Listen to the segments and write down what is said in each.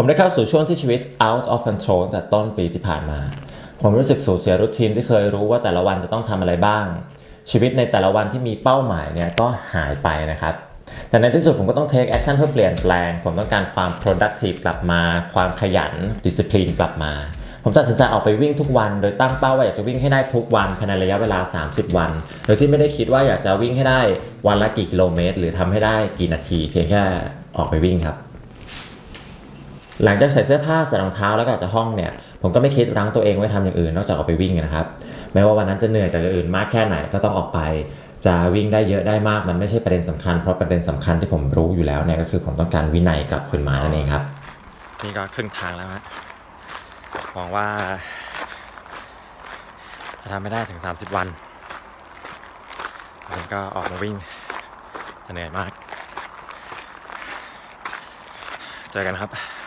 ผมได้เข้าสู่ช่วงที่ชีวิต out of control ตั้งแต่ต้นปีที่ผ่านมา ผมรู้สึกสูญเสียรูทีนที่เคยรู้ว่าแต่ละวันจะต้องทำอะไรบ้าง ชีวิตในแต่ละวันที่มีเป้าหมายเนี่ยก็หายไปนะครับ แต่ในที่สุดผมก็ต้อง take action เพื่อเปลี่ยนแปลง ผมต้องการความ productive กลับมา ความขยัน discipline กลับมา ผมตัดสินใจออกไปวิ่งทุกวัน โดยตั้งเป้าว่าอยากจะวิ่งให้ได้ทุกวันภายในระยะเวลา 30 วัน โดยที่ไม่ได้คิดว่าอยากจะวิ่งให้ได้วันละกี่กิโลเมตร หรือทำให้ได้กี่นาที เพียงแค่ออกไปวิ่งครับ หลังจากใส่เสื้อผ้าใส่รองเท้าแล้วก็ออกจากห้องเนี่ย ผมก็ไม่คิดรั้งตัวเองไว้ทำอย่างอื่นนอกจากออกไปวิ่งนะครับ แม้ว่าวันนั้นจะเหนื่อยจากอย่างอื่นมากแค่ไหนก็ต้องออกไป จะวิ่งได้เยอะได้มากมันไม่ใช่ประเด็นสำคัญ เพราะประเด็นสำคัญที่ผมรู้อยู่แล้วเนี่ยก็คือผมต้องการวินัยกลับคืนมานั่นเองครับ นี่ก็ครึ่งทางแล้วฮะหวังว่าจะทำไม่ได้ถึง 30 วันวันนี้ก็ออกมาวิ่งเหนื่อยมาก เจอกันครับ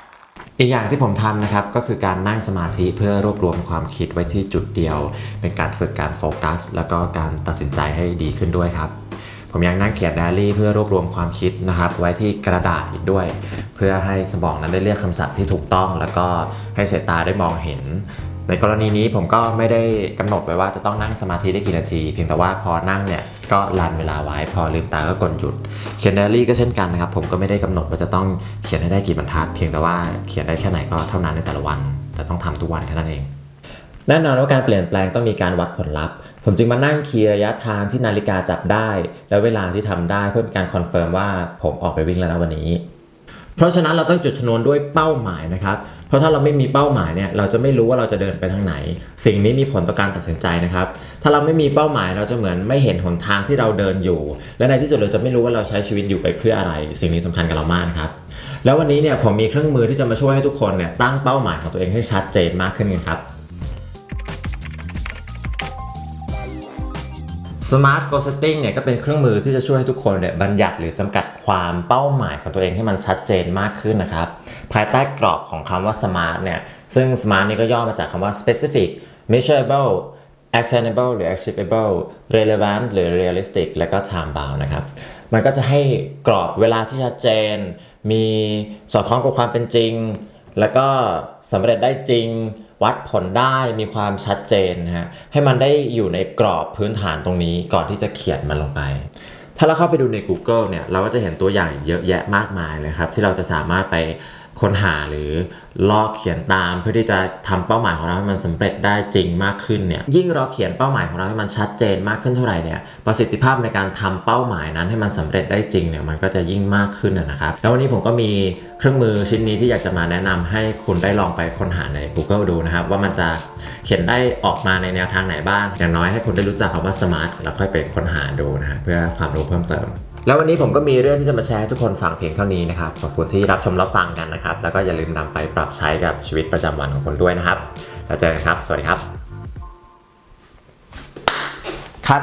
อีกอย่างที่ผมทำนะครับก็คือการนั่งสมาธิเพื่อรวบรวมความคิดไว้ที่จุดเดียว เป็นการฝึกการโฟกัส แล้วก็การตัดสินใจให้ดีขึ้นด้วยครับ ผมยังนั่งเขียนไดอารี่เพื่อรวบรวมความคิดนะครับ ไว้ที่กระดาษอีกด้วย เพื่อให้สมองนั้นได้เลือกคำศัพท์ที่ถูกต้อง แล้วก็ให้สายตาได้มองเห็นในกรณีนี้ผมก็ไม่ได้กำหนดไว้ว่าจะต้องนั่งสมาธิได้กี่นาที เพียงแต่ว่าพอนั่งเนี่ย ก็ลันเวลาไว้ พอลืมตาก็กดหยุด เขียนไดอารี่ก็เช่นกันนะครับ ผมก็ไม่ได้กำหนดว่าจะต้องเขียนให้ได้กี่บรรทัด เพียงแต่ว่าเขียนได้แค่ไหนก็เท่านั้นในแต่ละวัน แต่ต้องทำทุกวันแค่นั้นเองแน่นอนว่าการเปลี่ยนแปลงต้องมีการวัดผลลัพธ์ ผมจึงมานั่งคีย์ระยะทางที่นาฬิกาจับได้ และเวลาที่ทำได้เพื่อเป็นการคอนเฟิร์มว่าผมออกไปวิ่งแล้วนะวันนี้ เพราะฉะนั้นเราต้องจุดชนวนด้วยเป้าหมายนะครับ เพราะถ้าเราไม่มีเป้าหมายเนี่ยเราจะไม่รู้ว่าเราจะเดินไปทางไหน สิ่งนี้มีผลต่อการตัดสินใจนะครับ ถ้าเราไม่มีเป้าหมายเราจะเหมือนไม่เห็นหนทางที่เราเดินอยู่ และในที่สุดเราจะไม่รู้ว่าเราใช้ชีวิตอยู่ไปเพื่ออะไร สิ่งนี้สำคัญกับเรามากครับแล้ววันนี้เนี่ยผมมีเครื่องมือที่จะมาช่วยให้ทุกคนเนี่ยตั้งเป้าหมายของตัวเองให้ชัดเจนมากขึ้นกันครับ Smart Goal Setting เนี่ยก็เป็นเครื่องมือที่จะช่วยให้ทุกคนเนี่ยบัญญัติหรือจำกัดความเป้าหมายของตัวเองให้มันชัดเจนมากขึ้นนะครับ ภายใต้กรอบของคำว่า Smart เนี่ยซึ่ง Smart นี่ก็ย่อมาจากคำว่า Specific Measurable Actionable หรือ Achievable Relevant หรือ Realistic และก็ Time Bound นะครับ มันก็จะให้กรอบเวลาที่ชัดเจน มีสอดคล้องกับความเป็นจริง แล้วก็สำเร็จได้จริง วัดผลได้มีความชัดเจนนะฮะให้มันได้อยู่ในกรอบพื้นฐานตรงนี้ก่อนที่จะเขียนมันลงไป ถ้าเราเข้าไปดูใน Google เนี่ยเราก็จะเห็นตัวอย่างเยอะแยะมากมายเลยครับที่เราจะสามารถไป ค้นหาหรือลอกเขียนตามเพื่อที่จะทำเป้าหมายของเราให้มันสำเร็จได้จริงมากขึ้นเนี่ยยิ่งเราเขียนเป้าหมายของเราให้มันชัดเจนมากขึ้นเท่าไหร่เนี่ยประสิทธิภาพในการทำเป้าหมายนั้นให้มันสำเร็จได้จริงเนี่ยมันก็จะยิ่งมากขึ้นนะครับแล้ววันนี้ผมก็มีเครื่องมือชิ้นนี้ที่อยากจะมาแนะนำให้คุณได้ลองไปค้นหาใน Google ดูนะครับว่ามันจะเขียนได้ออกมาในแนวทางไหนบ้าง อย่างน้อยให้คุณได้รู้จักคำว่า smart แล้วค่อยไปค้นหาดูนะฮะเพื่อความรู้เพิ่มเติม แล้ววันนี้ผมก็มีเรื่องที่จะมาแชร์ให้ทุกคนฟังเพียงเท่านี้นะครับ ขอบคุณที่รับชมรับฟังกันนะครับ แล้วก็อย่าลืมนำไปปรับใช้กับชีวิตประจำวันของคุณด้วยนะครับ แล้วเจอกันครับ สวัสดีครับ คัด